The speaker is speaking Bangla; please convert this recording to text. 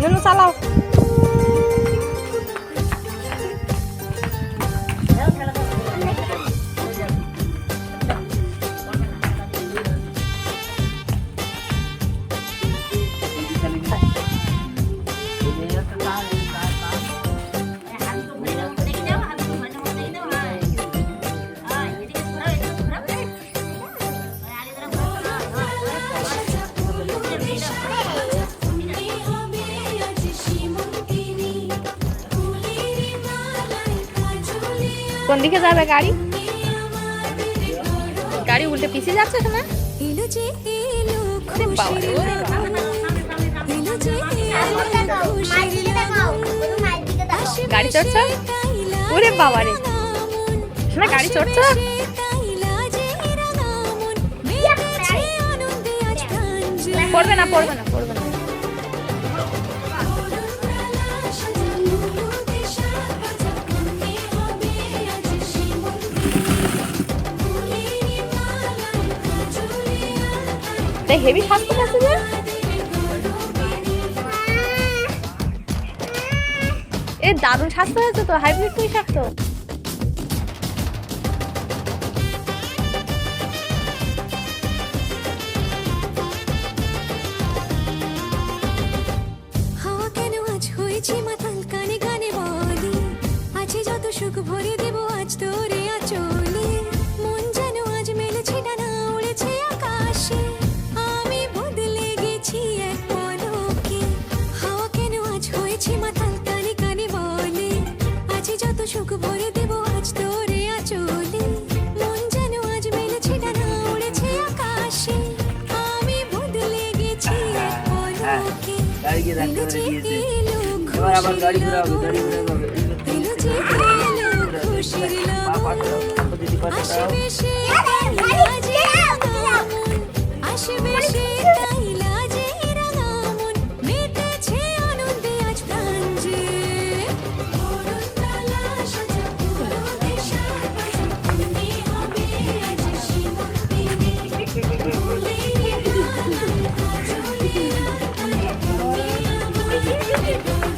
你们啥 nó? কোন দিকে যাবে গাড়ি? গাড়ি উল্টে পিছিয়ে যাচ্ছে না গাড়ি চড়ছ? ওরে বাবা রে। শোনা গাড়ি চড়ছ। পড়বে না পড়বে না পড়বে না। তাই হেভি স্বাস্থ্য আছে না এ দারুণ স্বাস্থ্য হয়েছে তো হাইব্রিড তুই শাক সুখ ভরে দেব আজ তোরে আচলে। মন যেন আজ মেলেছে ডানা উড়েছে আকাশে। আমি বদলে গেছি এক পলকে এলো খুশির। এলো খুশির লগন। আসবে সে Thank you.